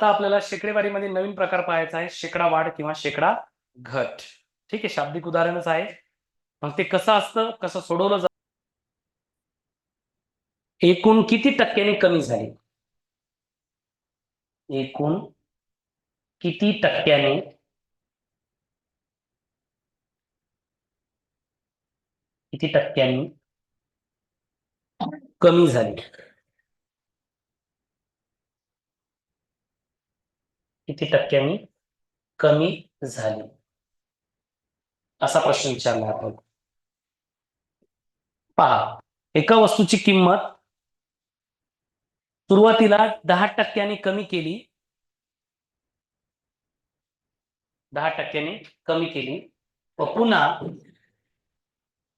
आता आपल्याला शेकडेवारीमध्ये नवीन प्रकार पाहायचा आहे. शेकडा वाढ किंवा शेकडा घट. ठीक आहे शाब्दिक उदाहरणच आहे. मग ते कसं असतं कसं सोडवलं जात? एकूण किती टक्क्यांनी कमी झाली? एकूण किती टक्क्याने? किती टक्क्यांनी कमी झाली? किती टक्क्यांनी कमी झाली? असा प्रश्न विचारला आपण पहा एका वस्तूची किंमत सुरुवातीला दहा टक्क्यांनी कमी केली. दहा टक्क्यांनी कमी केली. व पुन्हा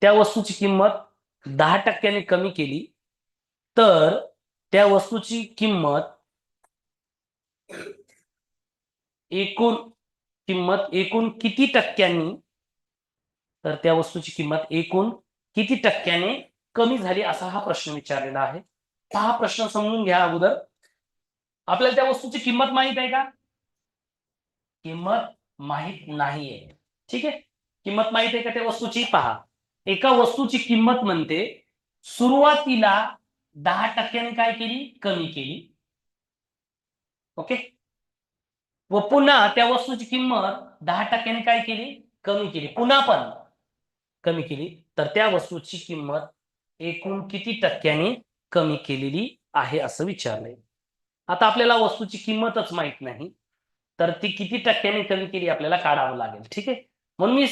त्या वस्तूची किंमत दहा टक्क्यांनी कमी केली. तर त्या वस्तूची किंमत एकूण किंमत एकूण किती टक्क्यांनी? तर त्या वस्तूची किंमत एकूण किती टक्क्याने कमी झाली असा हा प्रश्न विचारलेला आहे. हा प्रश्न समजून घ्या अगोदर. आपल्याला त्या वस्तूची किंमत माहीत आहे का? किंमत माहीत नाहीये. ठीक आहे? किंमत माहीत आहे का त्या वस्तूची? पहा. एका वस्तूची किंमत म्हणते सुरुवातीला दहा टक्क्याने काय केली? कमी केली. ओके? व पुन्हा त्या वस्तूची किंमत दहा टक्क्याने काय केली? कमी केली. पुन्हा पण कमी केली. तर त्या वस्तूची किंमत एकूण किती टक्क्याने कमी केलेली आहे असं विचारलंय. आता आपल्याला वस्तूची किंमतच माहीत नाही. तर ती किती टक्क्याने कमी केली आपल्याला काढावं लागेल. ठीक आहे? म्हणून मी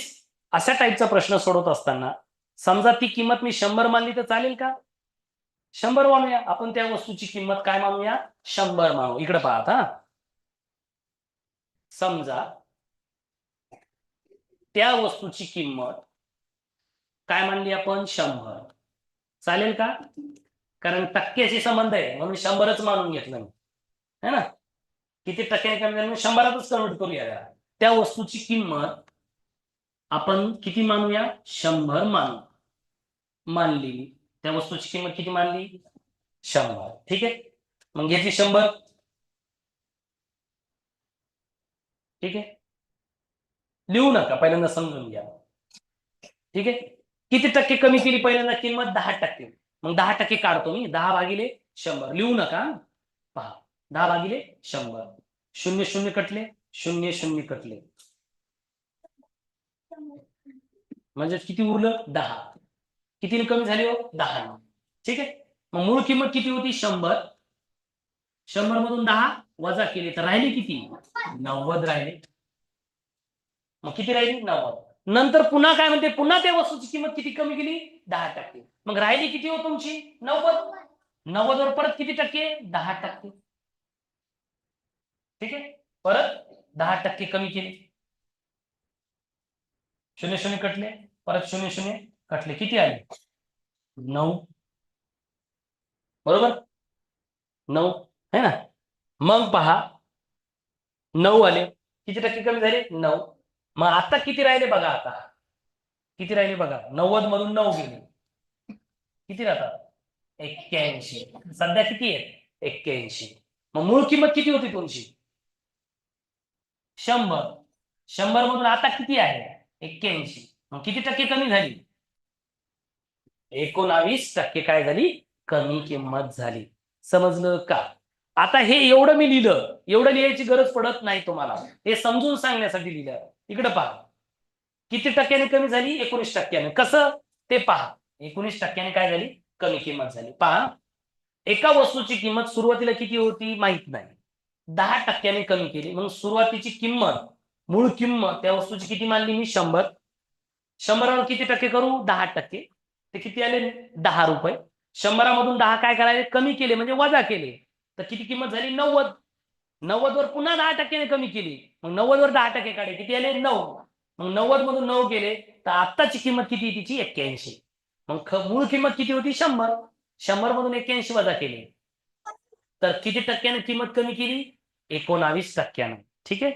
अशा टाईपचा प्रश्न सोडवत असताना समजा ती किंमत मी शंभर मानली तर चालेल का? शंभर मानूया. आपण त्या वस्तूची किंमत काय मानूया? शंभर मानू. इकडे पाहत हा समजा त्या वस्तूची किंमत काय मानली आपण? शंभर. चालेल का? कारण टक्क्याशी संबंध आहे म्हणून शंभरच मानून घेतलं मी. है ना? किती टक्क्याने कमी शंभरातच कन्वर्ट करूया जरा. त्या वस्तूची किंमत आपण किती मानूया? शंभर मानू. मानली. त्या वस्तूची किंमत किती मानली? शंभर. ठीक आहे? मग घेतली शंभर? ठीक आहे? लिहू नका पहिल्यांदा समजून घ्या. ठीक आहे? किती टक्के कमी केली पहिल्यांदा? किंमत दहा टक्के. मग दहा टक्के काढतो मी. दहा भागिले शंभर. लिहू नका पहा. दहा भागिले शंभर. शून्य शून्य कटले? शून्य शून्य कटले. म्हणजे किती उरलं? दहा. किती कमी झाली हो? दहा. ठीक आहे? मग मूळ किंमत किती होती? शंभर. शंभर मधून दहा वजा केले तर राहिले किती? नव्वद राहिले. मग किती राहिली? नव्वद. नंतर पुन्हा काय म्हणते? पुन्हा त्या वस्तूची किंमत किती कमी केली? दहा टक्के. मग राहिली किती हो तुमची? नव्वद. नव्वद वर परत किती टक्के? दहा टक्के. ठीक आहे? परत दहा टक्के कमी केले. शून्य शून्य कटले. परत शून्य शून्य कटले. किती आले? नऊ. बरोबर? नऊ. है ना? मग पहा नऊ आले. किती टक्के कमी झाले? नऊ. मग आता किती राहिले बघा आता? किती राहिले बघा? नव्वद मधून नऊ गेले. किती राहतात? एक्क्याऐंशी. सध्या किती आहेत? एक्क्याऐंशी. मग मूळ किंमत किती होती तुमची? शंभर. शंभर मधून आता किती आहे? एक्क्याऐंशी. मग किती टक्के कमी झाली? एकोणावीस टक्के काय झाली? कमी किंमत झाली. समजलं का? आता हे एवढं मी लिहिलं एवढं लिहायची गरज पडत नाही तुम्हाला. हे समजून सांगण्यासाठी लिहिलं. इकडं पहा. किती टक्क्याने कमी झाली? एकोणीस टक्क्याने. कसं? ते पहा. एकोणीस टक्क्याने काय झाली? कमी किंमत झाली. पहा. एका वस्तूची किंमत सुरुवातीला किती होती? माहीत नाही. दहा टक्क्याने कमी केली. म्हणून सुरुवातीची किंमत मूळ किंमत त्या वस्तूची किती मानली मी? शंभर. शंभरावर किती टक्के करू? दहा टक्के. ते किती आले? दहा रुपये. शंभरामधून दहा काय करायचे कमी केले. म्हणजे वजा केले. तर किती किंमत झाली? नव्वद. नव्वद वर पुन्हा दहा टक्क्याने कमी केली. मग नव्वद वर दहा टक्के काढले. किती आले? नऊ. मग नव्वद मधून नऊ गेले तर आत्ताची किंमत किती तिची एक्क्याऐंशी. मग ख- मूळ किंमत किती होती? शंभर. शंभर मधून एक्क्याऐंशी वजा केली. तर किती टक्क्याने किंमत कमी केली? एकोणावीस टक्क्याने. ठीक आहे?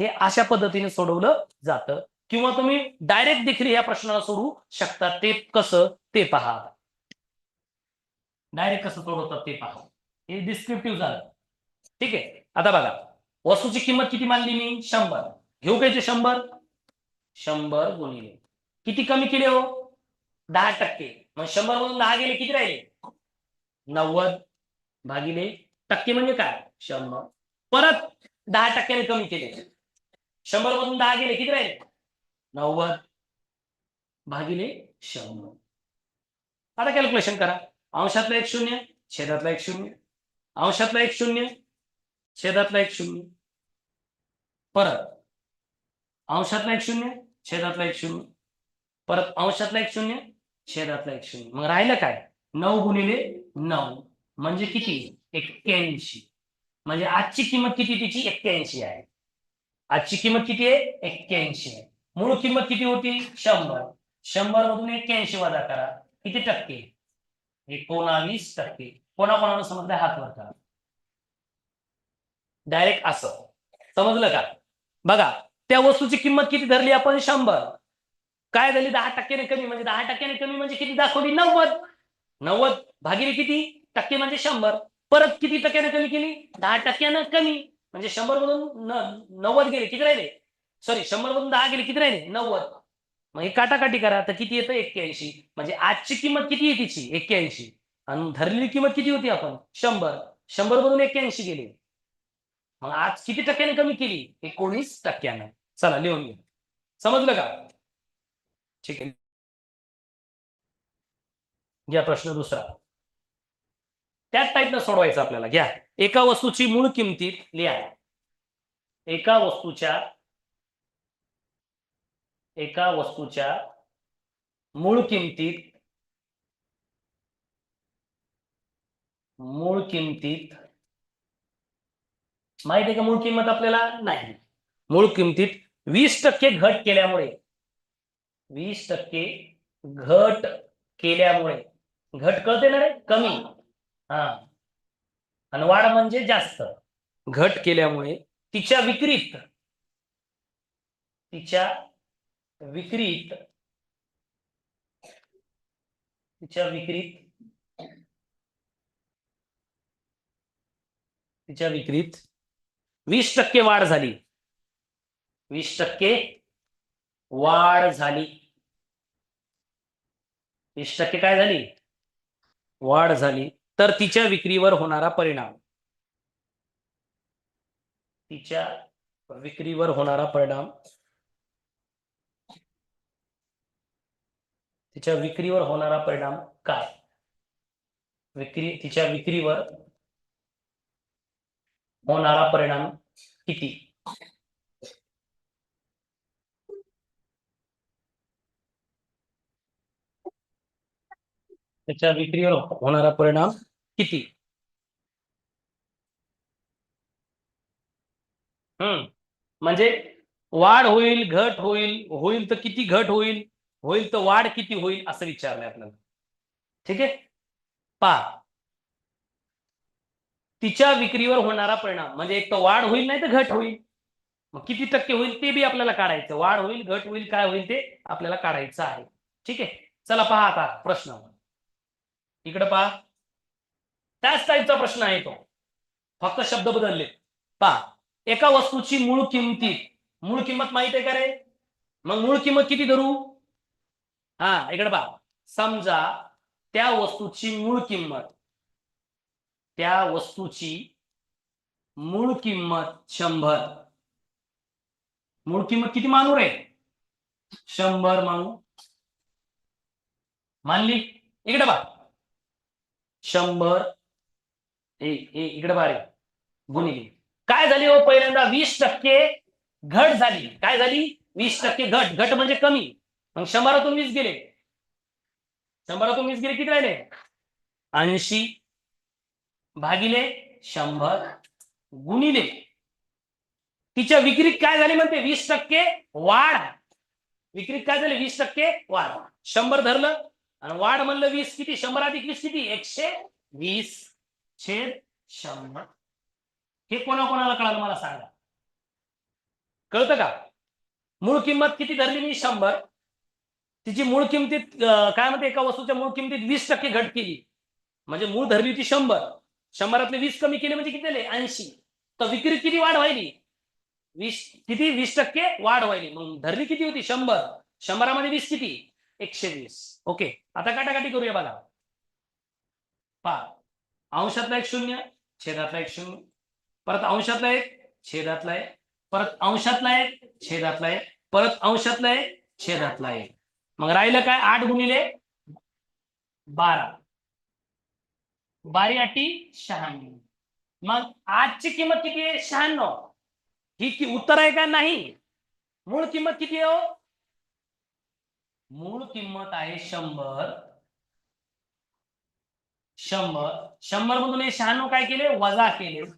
हे अशा पद्धतीने सोडवलं जातं. किंवा तुम्ही डायरेक्ट देखील या प्रश्नाला सोडवू शकता. ते कसं? ते पहा. डायरेक्ट कसं सोडवतात? ते पहा. हे डिस्क्रिप्टिव्ह झालं. ठीक आहे? आता बघा. वस्तूची किंमत किती मानली मी? शंभर. घेऊ काय ते शंभर? शंभर गुणिले. किती कमी केले हो? दहा टक्के. मग शंभर मधून दहा गेले किती राहिले? नव्वद भागिले टक्के म्हणजे काय? शंभर. परत दहा टक्क्याने कमी केले. शंभर मधून दहा गेले किती राहिले? नव्वद भागिले शंभर. आता कॅल्क्युलेशन करा. अंशातला एक शून्य छेदातला एक शून्य अंशातला एक शून्य छेदातला एक शून्य. परत अंशातला एक शून्य छेदातला एक शून्य. परत अंशातला एक शून्य छेदातला एक शून्य. मग राहिलं काय? नऊ गुणिले नऊ. म्हणजे किती? एक्क्याऐंशी. म्हणजे आजची किंमत किती तिची? एक्क्याऐंशी आहे. आजची किंमत किती आहे? एक्क्याऐंशी आहे. मूळ किंमत किती होती? शंभर. शंभर मधून एक्क्याऐंशी वजा करा. किती टक्के? एकोणावीस टक्के. कोणाकोणाला समजलं? हात वर करा. डायरेक्ट असं. समजलं का? बघा त्या वस्तूची किंमत किती धरली आपण? शंभर. काय झाली दहा टक्क्याने कमी. म्हणजे दहा टक्क्याने कमी म्हणजे किती? दाखवली नव्वद. नव्वद भागिले किती? टक्के म्हणजे शंभर. परत किती टक्क्याने कमी केली? दहा टक्क्यानं कमी. म्हणजे शंभर मधून नव्वद गेले. किती राहिले? सॉरी शंभर मधून दहा गेले. किती राहिले? नव्वद. मग हे काटाकाटी करा. तर किती येतं? एक्क्याऐंशी. म्हणजे आजची किंमत किती आहे तिची? एक्क्याऐंशी. आणि धरलेली किंमत किती होती आपण? शंभर. शंभर मधून एक्क्याऐंशी गेले. मग आज किती टक्क्याने कमी केली? एकोणीस टक्क्यानं. चला लिहून घ्या. समजलं का? ठीक आहे. घ्या प्रश्न दुसरा. त्याच टाईपनं सोडवायचं आपल्याला. घ्या. एका वस्तूची मूळ किमतीत लिहा. एका वस्तूच्या एका वस्तूच्या मूळ किमतीत मूळ किमतीत माहीत आहे का मूळ किंमत आपल्याला? नाही. मूळ किमतीत वीस टक्के घट केल्यामुळे वीस टक्के घट केल्यामुळे घट कळते ना रे? कमी. हा. आणि वाढ म्हणजे जास्त. घट केल्यामुळे तिच्या विक्रीत तिच्या विक्रीत तिच्या विक्रीत तिच्या विक्रीत वीस टक्के वाढ झाली. वीस टक्के वाढ झाली. वीस टक्के काय झाली? वाढ झाली. तर तिच्या विक्रीवर होणारा परिणाम. तिच्या विक्रीवर होणारा परिणाम. तिच्या विक्रीवर होणारा परिणाम काय? विक्री तिच्या विक्रीवर होणारा परिणाम किती? त्याच्या विक्रीवर होणारा परिणाम किती? हम्म. म्हणजे वाढ होईल घट होईल होईल तर किती घट होईल होईल तर वाढ किती होईल असं विचारलंय आपल्याला. ठीक आहे? पहा. तिच्या विक्रीवर होणारा परिणाम. म्हणजे एक तर वाढ होईल नाही तर घट होईल. मग किती टक्के होईल ते बी आपल्याला काढायचं. वाढ होईल घट होईल काय होईल ते आपल्याला काढायचं आहे. ठीक आहे? चला पहा आता प्रश्न. इकडे पहा. त्याच टाईपचा प्रश्न आहे तो. फक्त शब्द बदलले. पहा. एका वस्तूची मूळ किंमती. मूळ किंमत माहीत आहे का रे? मग मूळ किंमत किती धरू? हा इकडे पहा. समजा त्या वस्तूची मूळ किंमत त्या वस्तूची मूळ किंमत शंभर. मूळ किंमत किती मानू रे? शंभर मानू. मानली? इकडे बा शंभर. ए ए इकडे बा रे. गुन्हे काय झाली हो पहिल्यांदा? वीस टक्के घट झाली. काय झाली? वीस टक्के घट. घट म्हणजे कमी. मग शंभरातून वीस गेले. शंभरातून वीस गेले किती राहिले? ऐंशी. भागिले शंभर गुणिले. तिच्या विक्रीत काय झाली म्हणते? वीस टक्के वाढ. विक्रीत काय झाली? वीस टक्के वाढ. शंभर धरलं आणि वाढ म्हणलं वीस किती? शंभर अधिक वीस किती? एकशे वीस छेद शंभर. हे कोणाकोणाला कळालं मला सांगा? कळतं का? मूळ किंमत किती धरली मी? शंभर. तिची मूळ किमतीत काय म्हणते? एका वस्तूच्या मूळ किमतीत वीस टक्के घट केली. म्हणजे मूळ धरली होती शंभर. शंभरातले वीस कमी केले म्हणजे किती झाले ऐंशी. तर विक्री किती वाढ व्हायली? वीस किती? वीस टक्के वाढ व्हायली. मग धरली किती होती? शंभर. शंभरामध्ये वीस किती? एकशे वीस. ओके. आता काटाकाटी करूया बघा. पा अंशातला एक शून्य छेदातला एक शून्य. परत अंशातला एक छेदातला एक. परत अंशातला एक छेदातला एक. परत अंशातला एक छेदातला एक. मग राहिलं काय? आठ गुणिले बारा. बारी अटी शहाण्णव. मग आजची किंमत किती आहे? शहाण्णव. ही की उत्तर आहे का नाही? मूळ किंमत किती हो? मूळ किंमत आहे शंभर. शंभर. शंभर मधून हे शहाण्णव काय केले? वजा केले.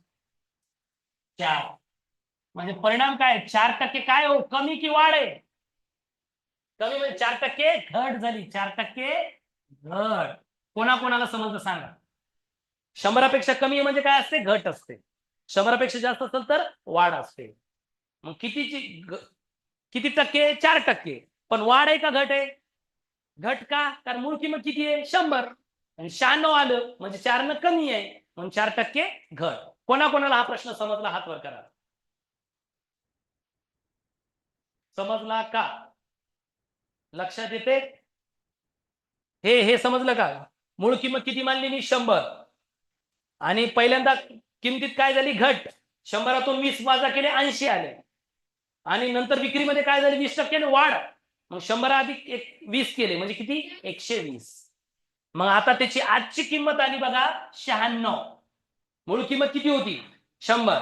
चार. म्हणजे परिणाम काय? चार टक्के काय हो? कमी की वाढ आहे? कमी म्हणजे चार टक्के घट झाली. चार टक्के घट. कोणाकोणाला समजलं सांगा? शंभरापेक्षा कमी आहे म्हणजे काय असते? घट असते. शंभरापेक्षा जास्त असेल तर वाढ असते. मग कितीची किती टक्के? चार टक्के. पण वाढ आहे का घट आहे? घट का? कारण मूळ किंमत किती आहे? शंभर. आणि शहाण्णव आलं म्हणजे चारनं कमी आहे. म्हणून चार टक्के घट. कोणाकोणाला हा प्रश्न समजला? हात वर करा. समजला का? लक्षात येते? हे हे समजलं का? मूळ किंमत किती मानली मी? शंभर. आणि पहिल्यांदा किमतीत काय झाली? घट. शंभरातून वीस वाजा केले ऐंशी आले. आणि नंतर विक्रीमध्ये काय झाली? वीस टक्क्याने वाढ. मग शंभरा अधिक एक वीस केले. म्हणजे किती? एकशे वीस. मग आता त्याची आजची किंमत आली बघा शहाण्णव. मूळ किंमत किती होती? शंभर.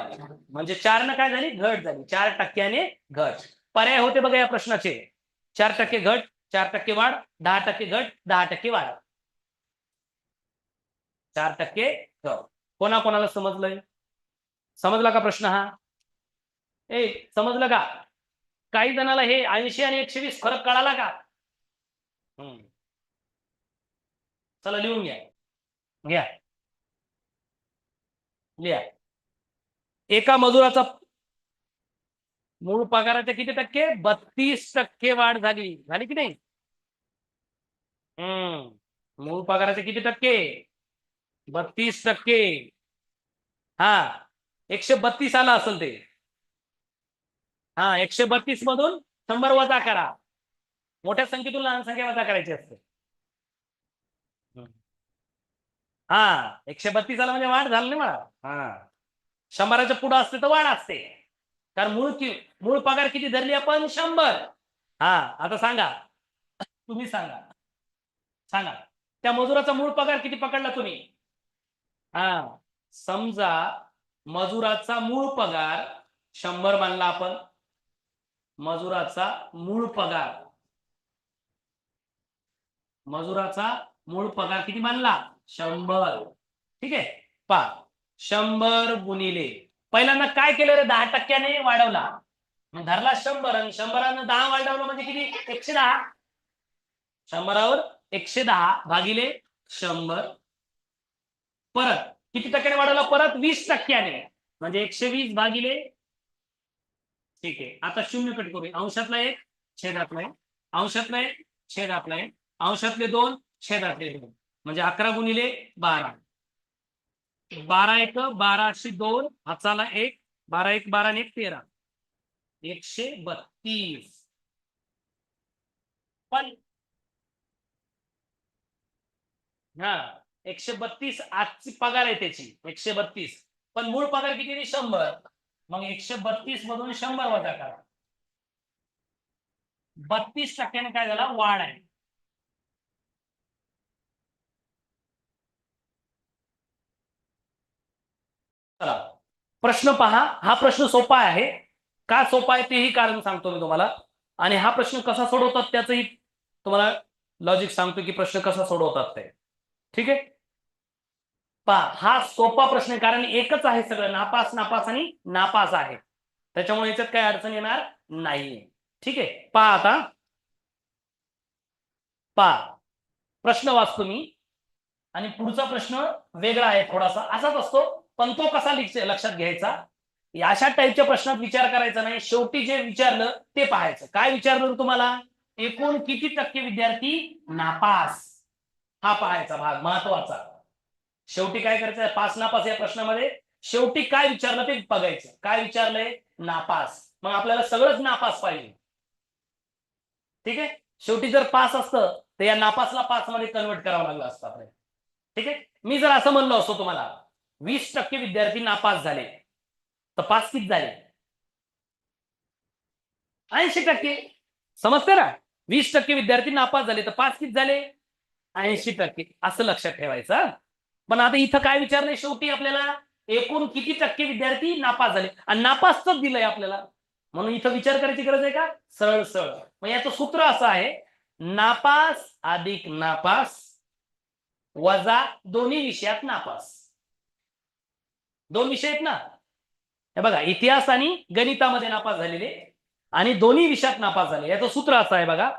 म्हणजे चार न काय झाली? घट झाली. चार टक्क्याने घट. पर्याय होते बघा या प्रश्नाचे. चार टक्के घट चार टक्के वाढ दहा टक्के घट दहा टक्के वाढ. चार टक्के हो. घट कोणा कोणाला समजलंय? समजला का प्रश्न हा? ए समजलं का? काही जणाला हे ऐंशी आणि एकशे वीस फरक कळाला का? चला लिहून घ्या. घ्या. लिहा. एका मजुराचा मूळ पगाराच्या किती टक्के? बत्तीस टक्के वाढ झाली. झाली की नाही? हम्म. मूळ पगाराचे किती टक्के? बत्तीस टक्के. हा एकशे बत्तीस आला असेल ते. हा एकशे बत्तीस मधून शंभर वजा करा. मोठ्या संख्येतून लहान संख्या वजा करायची असते. हा एकशे बत्तीस आला म्हणजे वाढ झाली नाही मला. हा. शंभराच्या पुढं असते तर वाढ असते. कारण मूळ कि मूळ पगार किती धरली आपण? शंभर. हा आता सांगा. तुम्ही सांगा. सांगा. त्या मजुराचा मूळ पगार किती पकडला तुम्ही? हा समजा मजुराचा मूळ पगार शंभर मानला आपण. मजुराचा मूळ पगार. मजुराचा मूळ पगार किती मानला? शंभर. ठीक आहे? पा शंभर गुणिले पहिल्यांदा काय केलं रे? दहा टक्क्याने वाढवला. धरला शंभर आणि शंभरानं दहा वाढवलं म्हणजे किती? एकशे दहा. शंभरावर एकशे दहा भागिले शंभर. परत. किती टक्क्याने वाढवला? परत वीस टक्क्याने. म्हणजे एकशे वीस भागिले ठीक आहे. आता शून्य कट करू अंशातला एक छेदातला एक. अंशातला एक छेदातला एक. अंशातले दोन छेदातले दोन. म्हणजे अकरा गुणिले बारा. बारा एक बाराशे दोन हाताला एक बारा एक बारा आणि एक तेरा. एकशे बत्तीस. पण हा. एकशे बत्तीस आजची पगार आहे त्याची एकशे बत्तीस. पण मूळ पगार किती आहे? शंभर. मग एकशे बत्तीस मधून शंभर वजा करा. बत्तीस टक्क्याने काय झाला? वाढ आहे. चला. प्रश्न पहा. हा प्रश्न सोपा आहे. का सोपा आहे तेही कारण सांगतो मी तुम्हाला. आणि हा प्रश्न कसा सोडवतात त्याचंही तुम्हाला लॉजिक सांगतो की प्रश्न कसा सोडवतात ते. ठीक आहे? पहा हा सोपा प्रश्न आहे कारण एकच आहे सगळं नापास नापास आणि नापास आहे. त्याच्यामुळे याच्यात काही अडचण येणार नाहीये. ठीक आहे पहा आता. पहा प्रश्न वाचतो मी. आणि पुढचा प्रश्न वेगळा आहे थोडासा असाच असतो पण तो कसा लिख- लक्षात घ्यायचा? अशा टाईपच्या प्रश्नात विचार करायचा नाही शेवटी जे विचारलं ते पाहायचं. काय विचारलं तुम्हाला? एकूण किती टक्के विद्यार्थी नापास? हा पाहायचा भाग महत्त्वाचा. शेवटी काय करायचं? पास नापास या प्रश्नामध्ये शेवटी काय विचारलं ते बघायचं. काय विचारलंय? नापास. मग आपल्याला सगळंच नापास पाहिजे. ठीक आहे? शेवटी जर पास असतं तर या नापासला पासमध्ये कन्वर्ट करावं लागलं असतं आपल्याला. ठीक आहे? मी जर असं म्हणलो असतो तुम्हाला वीस टक्के विद्यार्थी नापास झाले. तर पास किती झाले? ऐंशी टक्के. समजते ना? वीस टक्के विद्यार्थी नापास झाले तर पास किती झाले? ऐंशी टक्के. असं लक्षात ठेवायचं पण आता इथं काय विचारलंय शेवटी आपल्याला? एकूण किती टक्के विद्यार्थी नापास झाले? आणि नापासच दिलंय आपल्याला. म्हणून इथं विचार करायची गरज आहे का? सरळ सरळ. मग याचं सूत्र असं आहे नापास अधिक नापास वजा दोन्ही विषयात नापास. दोन विषय आहेत ना? हे बघा इतिहास आणि गणितामध्ये नापास झालेले आणि दोन्ही विषयात नापास झाले. याचं सूत्र असं आहे बघा.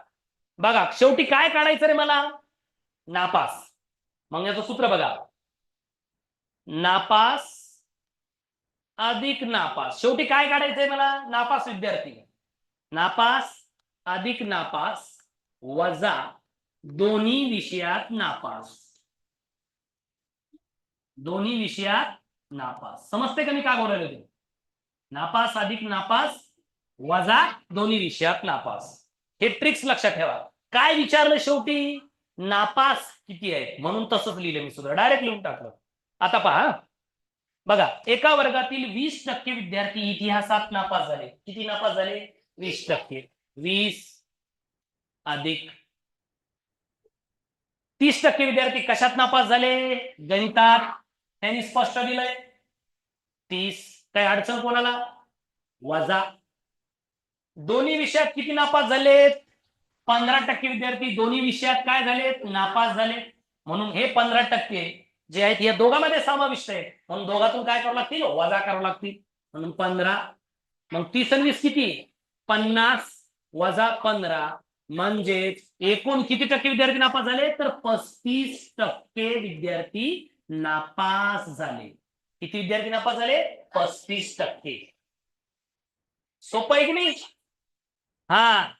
बघा शेवटी काय काढायचं रे मला? नापास. मग याचं सूत्र बघा. नापास अधिक नापास. शेवटी काय काढायचंय मला? नापास विद्यार्थी. नापास अधिक नापास वजा दोन्ही विषयात नापास. दोन्ही विषयात नापास. समजते का मी काय बोलायला ते नापास अधिक नापास वजा दोन्ही विषयात नापास. हे ट्रिक्स लक्षात ठेवा. काय विचारलं शेवटी? नापास किती आहे म्हणून तसंच लिहिलं मी सुद्धा. डायरेक्ट लिहून टाकलं. आता पहा बघा एका वर्गातील वीस टक्के विद्यार्थी इतिहासात नापास झाले. किती नापास झाले? वीस टक्के. वीस अधिक तीस टक्के विद्यार्थी कशात नापास झाले? गणितात. त्यांनी स्पष्ट दिलंय. तीस काय अडचण कोणाला? वजा. दोन्ही विषयात किती नापास झालेत? पंधरा टक्के विद्यार्थी दोन्ही विषयात काय झालेत? नापास झाले म्हणून हे पंधरा टक्के जे आहेत या दोघांमध्ये समाविष्ट आहे म्हणून दोघातून काय करावं लागतील? वजा करावं लागतील. म्हणून पंधरा. मग तीस आणि वीस किती पन्नास वजा पंधरा. म्हणजेच एकूण किती टक्के विद्यार्थी नापास झाले? तर पस्तीस टक्के विद्यार्थी नापास झाले. किती विद्यार्थी नापास झाले? पस्तीस टक्के. सोपं आहे की नाही? हा.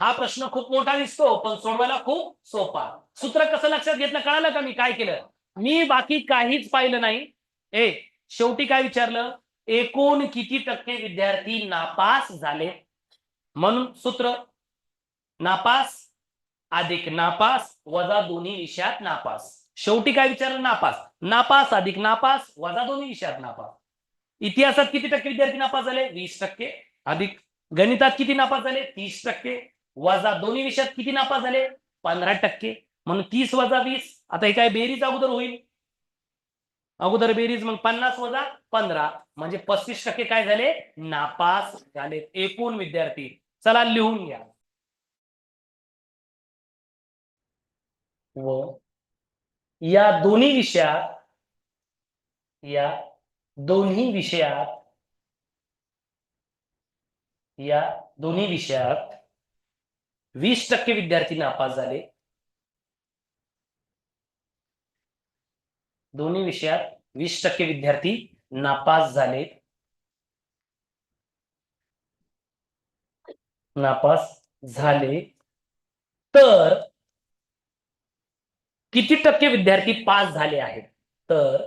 हा प्रश्न खूप मोठा दिसतो पण सोडवायला खूप सोपा. सूत्र कसं लक्षात घेतलं कळालं का मी? काय केलं? मी बाकी काहीच पाहिलं नाही. ए शेवटी काय विचारलं? एकूण किती टक्के विद्यार्थी नापास झाले? म्हणून सूत्र नापास अधिक नापास वजा दोन्ही विषयात नापास. शेवटी काय विचारलं? नापास. नापास अधिक नापास वजा दोन्ही विषयात नापास. इतिहासात किती टक्के विद्यार्थी नापास झाले? वीस टक्के. अधिक गणितात किती नापास झाले? तीस टक्के. वजा दोन्ही विषयात किती नापास झाले? पंधरा टक्के. म्हणून तीस वजा वीस आता हे काय बेरीज अगोदर होईल? अगोदर बेरीज मग पन्नास वजा पंधरा म्हणजे पस्तीस टक्के काय झाले? नापास झाले एकूण विद्यार्थी चला लिहून घ्या. व या दोन्ही विषयात या दोन्ही विषयात या दोन्ही विषयात वीस टक्के विद्यार्थी नापास झाले. दोन्ही विषयात वीस टक्के विद्यार्थी नापास झाले. नापास झाले. तर किती टक्के विद्यार्थी पास झाले आहेत? तर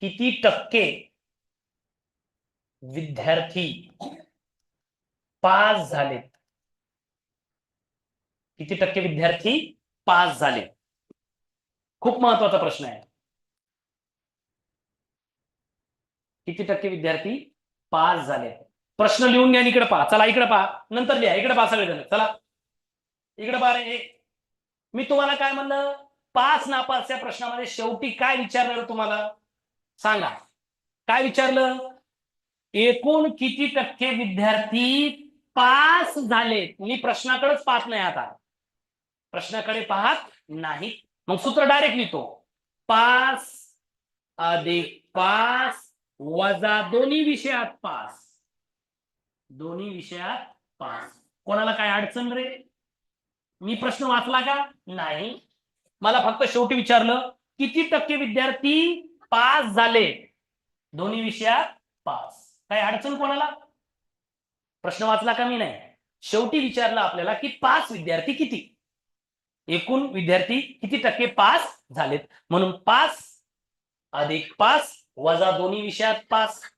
किती टक्के विद्यार्थी पास झालेत? किती टक्के विद्यार्थी पास झाले खूप महत्त्वाचा प्रश्न आहे. किती टक्के विद्यार्थी पास झाले? प्रश्न लिहून घ्या इकडे पहा. चला इकडे पहा. नंतर लिहा. इकडे पहा सगळेजण. चला. इकडे पहा रे. मी तुम्हाला काय म्हणलं? पास नापास या प्रश्नामध्ये शेवटी काय विचारलं तुम्हाला? सांगा. काय विचारलं? एकूण किती टक्के विद्यार्थी पास झाले? मी प्रश्नाकडेच पाहत नाही आता. प्रश्नाकडे पाहत नाही मग सूत्र डायरेक्ट लिहितो. पास अधिक पास वजा दोन्ही विषयात पास. दोन्ही विषयात पास. कोणाला काय अडचण रे? मी प्रश्न वाचला का? नाही. मला फक्त शेवटी विचारलं किती टक्के विद्यार्थी पास झाले? दोन्ही विषयात पास. काय अडचण कोणाला? प्रश्न वाचला का मी नाही? शेवटी विचारलं आपल्याला की पास विद्यार्थी किती? एकूण विद्यार्थी किती टक्के पास झालेत? म्हणून पास अधिक पास वजा दोन्ही विषयात पास.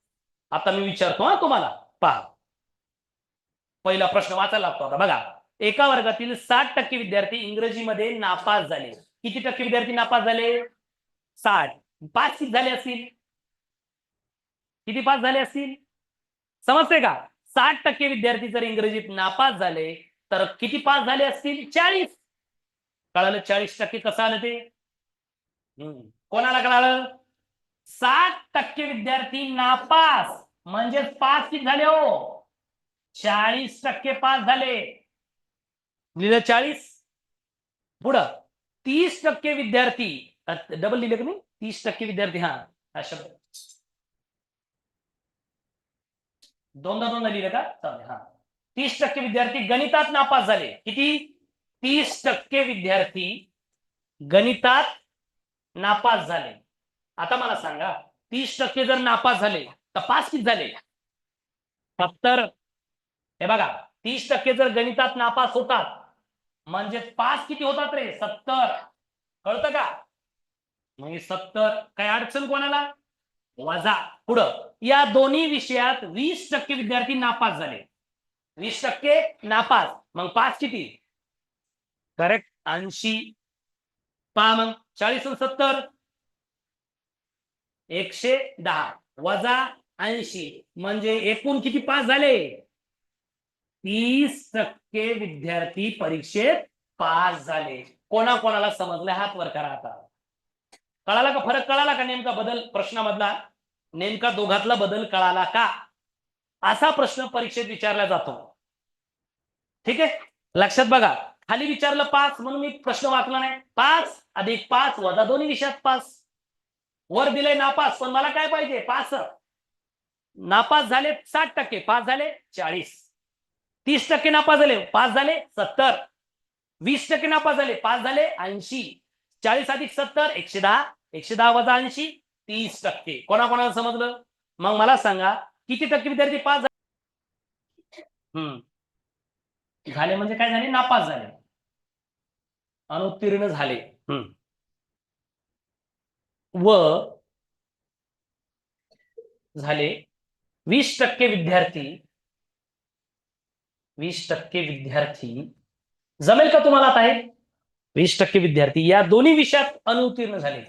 आता मी विचारतो हा तुम्हाला. पहा. पहिला प्रश्न वाचायला लागतो आता. बघा. एका वर्गातील साठ टक्के विद्यार्थी इंग्रजीमध्ये नापास झाले. किती टक्के विद्यार्थी नापास झाले? साठ. पाच किती झाले असतील? किती पास झाले असतील? समजते का? साठ टक्के विद्यार्थी जर इंग्रजीत नापास झाले तर किती पास झाले असतील? चाळीस. कळालं? चाळीस टक्के कसं आलं ते? हम्म. कोणाला कळालं? साठ टक्के विद्यार्थी नापास. म्हणजे पास किती झाले हो? चाळीस टक्के पास झाले. लिहिलं चाळीस? पुढं. तीस टक्के विद्यार्थी. डबल लिहिले का मी? तीस टक्के विद्यार्थी हा. हा शब्द. दोनदा दोनदा लिहिलं का? चालेल हा. तीस टक्के विद्यार्थी गणितात नापास झाले. किती? तीस टक्के विद्यार्थी गणितात नापास झाले. आता मला सांगा तीस टक्के जर नापास झाले तर पास किती झाले? सत्तर. हे बघा तीस टक्के जर गणितात नापास होतात म्हणजे पास किती होतात रे? सत्तर. कळतं का? म्हणजे सत्तर काय अडचण कोणाला? वजा. पुढं या दोन्ही विषयात वीस टक्के विद्यार्थी नापास झाले. वीस टक्के नापास. मग पास किती? करेक्ट. ऐंशी. पहा मग चाळीस आणि सत्तर. एकशे दहा वजा ऐंशी म्हणजे एकूण किती पास झाले? तीस टक्के विद्यार्थी परीक्षेत पास झाले. कोणाकोणाला समजले? हात वर करा आता. कळाला का फरक? कळाला का नेमका बदल प्रश्नामधला? नेमका दोघातला बदल कळाला का? असा प्रश्न परीक्षेत विचारला जातो. ठीक आहे? लक्षात बघा. खाली विचारलं पाच म्हणून मी प्रश्न वाचला नाही. पाच अधिक पाच वजा दोन्ही विषयात पाच वर दिले नापास पण मला काय पाहिजे? पास. नापास झाले साठ टक्के पास झाले चाळीस. तीस टक्के नापास झाले पास झाले सत्तर. वीस टक्के नापास झाले पास झाले ऐंशी. चाळीस अधिक सत्तर एकशे दहा. एकशे दहा वजा ऐंशी तीस टक्के. कोणाकोणाला समजलं? मग मला सांगा किती टक्के विद्यार्थी पास झाले? हम्म. झाले म्हणजे काय झाले? नापास झाले. अनुत्तीर्ण झाले. हम्म. व झाले वीस टक्के विद्यार्थी वीस टक्के विद्यार्थी. जमेल का तुम्हाला आता हे? वीस टक्के विद्यार्थी. या दोन्ही विषयात अनुत्तीर्ण झाले.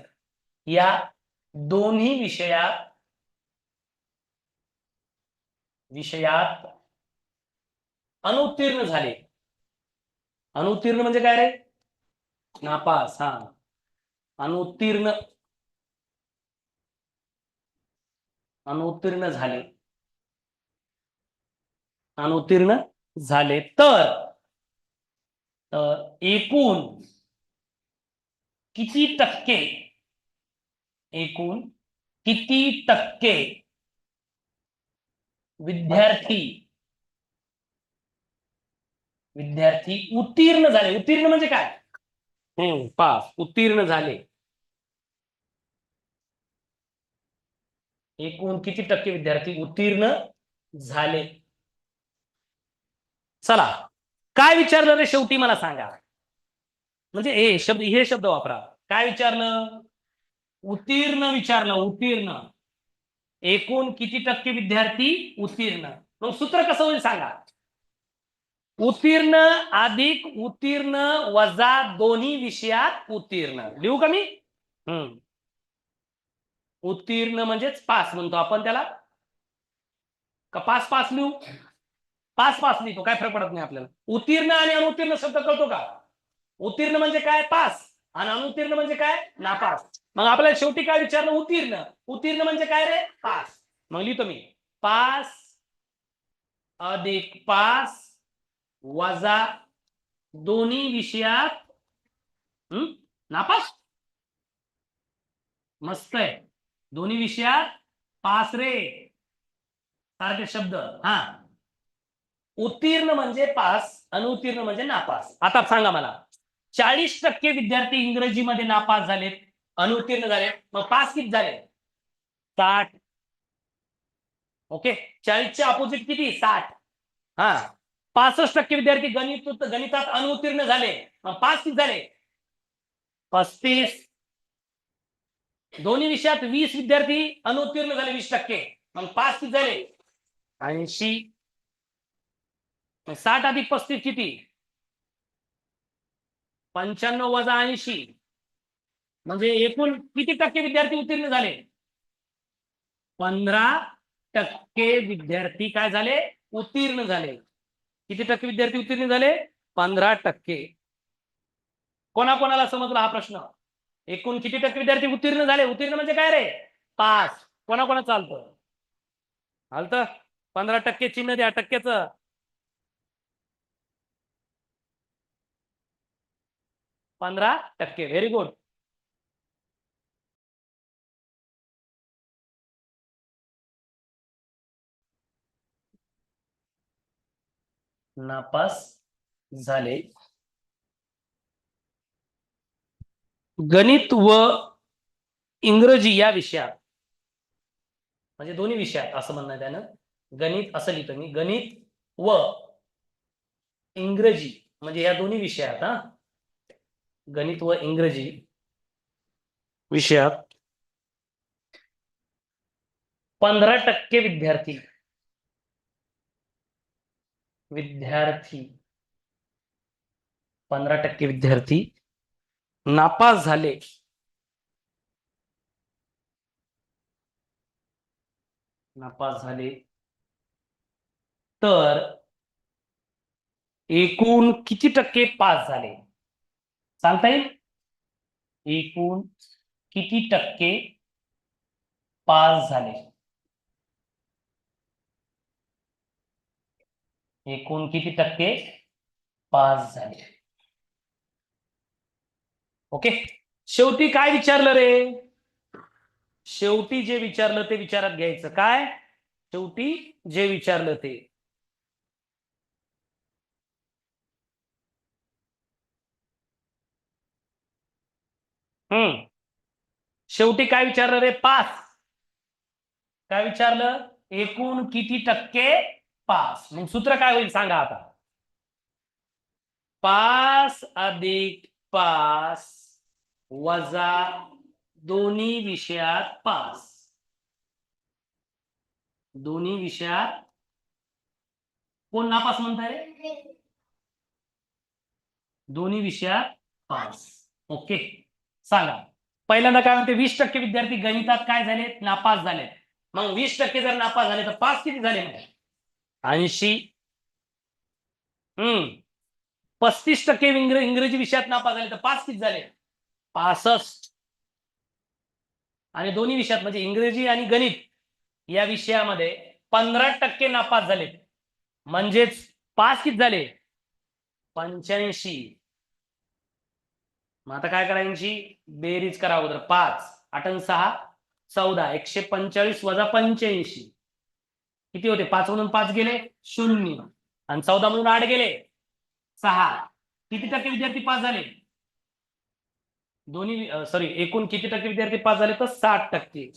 या दोन्ही विषयात विषयात अनुत्तीर्ण झाले. अनुत्तीर्ण म्हणजे काय रे? नापास हा. अनुत्तीर्ण अनुत्तीर्ण झाले. अनुत्तीर्ण झाले. तर एकूण किती टक्के? एकूण किती टक्के? विद्यार्थी. विद्यार्थी उत्तीर्ण झाले. उत्तीर्ण म्हणजे काय? पास. उत्तीर्ण झाले. एकूण किती टक्के विद्यार्थी उत्तीर्ण झाले? चला काय विचारलं रे शेवटी मला सांगा. म्हणजे हे शब्द हे शब्द वापरा. काय विचारलं? उत्तीर्ण विचारलं उत्तीर्ण. एकूण किती टक्के विद्यार्थी उत्तीर्ण? मग सूत्र कसं होईल सांगा. उत्तीर्ण अधिक उत्तीर्ण वजा दोन्ही विषयात उत्तीर्ण. लिहू का मी? हम्म. उत्तीर्ण म्हणजेच पास म्हणतो आपण त्याला. का पास पास लिहू? पास पास लिहितो काय फरक पडत नाही आपल्याला. उत्तीर्ण आणि अनुत्तीर्ण शब्द कळतो का? उत्तीर्ण म्हणजे काय? पास. आणि अनुत्तीर्ण म्हणजे काय? नापास. मग आपल्याला शेवटी काय विचारलं? उत्तीर्ण. उत्तीर्ण म्हणजे काय रे? पास. मग लिहितो मी. पास अधिक पास वजा दोन्ही विषयात हम्म नापास? मस्त आहे. दोन्ही विषयात पास रे सारखे शब्द हा. उत्तीर्ण म्हणजे पास अनुत्तीर्ण म्हणजे नापास. आता सांगा मला चाळीस टक्के विद्यार्थी इंग्रजीमध्ये नापास झालेत अनुत्तीर्ण झाले मग पास किती झाले? साठ. ओके? चाळीसच्या अपोजिट किती? साठ. हा. पासष्ट टक्के विद्यार्थी गणित गणितात अनुत्तीर्ण झाले मग पास किती झाले? पस्तीस. दोन्ही विषयात वीस विद्यार्थी अनुत्तीर्ण झाले वीस टक्के. मग पाच किती झाले? ऐंशी. साठ अधिक पस्तीस किती? पंच्याण्णव वजा ऐंशी. म्हणजे एकूण किती टक्के विद्यार्थी उत्तीर्ण झाले? पंधरा टक्के विद्यार्थी काय झाले? उत्तीर्ण झाले. किती टक्के विद्यार्थी उत्तीर्ण झाले? पंधरा टक्के. कोणाकोणाला समजला हा प्रश्न? एकूण किती टक्के विद्यार्थी उत्तीर्ण झाले? उत्तीर्ण म्हणजे काय रे? पास कोणाकोणा चालतं? हालत पंधरा टक्के चिन्ह द्या टक्केच पंधरा टक्के. व्हेरी गुड नापास झाले. गणित व इंग्रजी या विषयात म्हणजे दोन्ही विषयात असं म्हणणं त्यानं. गणित असं लिहितो मी. गणित व इंग्रजी म्हणजे या दोन्ही विषयात हा. गणित व इंग्रजी विषयात पंधरा टक्के विद्यार्थी विद्यार्थी पंधरा टक्के विद्यार्थी नापास झाले. नापास झाले. तर एकूण किती टक्के पास झाले? सांगता येईल? एकूण किती टक्के पास झाले? एकूण किती टक्के पास झाले? ओके? शेवटी काय विचारलं रे? शेवटी जे विचारलं ते विचारात घ्यायचं. काय? शेवटी जे विचारलं ते. हम्म. शेवटी काय विचारलं रे? पास काय विचारलं? एकूण किती टक्के पास मग सूत्र काय होईल सांगा आता. पास अधिक पास वजा दोन्ही विषयात पास. दोन्ही विषयात कोण नापास म्हणताय रे? दोन्ही विषयात पास. ओके. सांगा. पहिल्यांदा काय म्हणते? वीस टक्के विद्यार्थी गणितात काय झाले नापास झाले मग वीस टक्के जर नापास झाले तर पास किती झाले ऐंशी. हम्म. पस्तीस टक्के इंग्रजी विषयात नापास झाले तर पास किती झाले? पासष्ट. आणि दोन्ही विषयात म्हणजे इंग्रजी आणि गणित या विषयामध्ये पंधरा टक्के नापास झाले. म्हणजेच पास किती झाले? पंच्याऐंशी. मग आता काय करायची? बेरीज करा अगोदर. पाच आठ सहा चौदा एकशे पंचेचाळीस वजा पंच्याऐंशी किती होते? पाच म्हणून पाच गेले शून्य. आणि चौदा म्हणून आठ गेले सहा. किती टक्के विद्यार्थी पास झाले? दोन्ही सॉरी एकूण किती टक्के विद्यार्थी पास झाले तर साठ टक्के.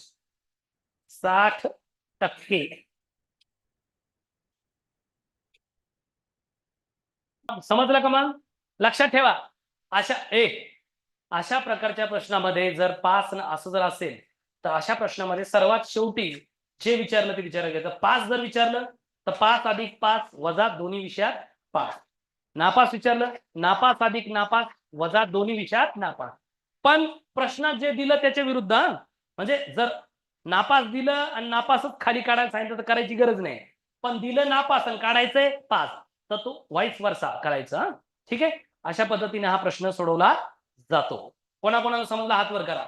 साठ टक्के. समजलं का मग? लक्षात ठेवा. अशा ए अशा प्रकारच्या प्रश्नामध्ये जर पास न असं जर असेल तर अशा प्रश्नामध्ये सर्वात शेवटी जे विचारलं ते विचारलं घ्यायचं पाच जर विचारलं तर पाच अधिक पाच वजा दोन्ही विषयात पाच नापास विचारलं नापास अधिक नापास वजा दोन्ही विषयात नापास. पण प्रश्नात जे दिलं त्याच्या विरुद्ध म्हणजे जर नापास दिलं आणि नापासच खाली काढायला सांगितलं तर करायची गरज नाही. पण दिलं नापास आणि काढायचंय पास. तर तो वाईस वर्षा करायचा ठीक आहे? अशा पद्धतीने हा प्रश्न सोडवला जातो. कोणाकोणाला समजला? हात वर करा.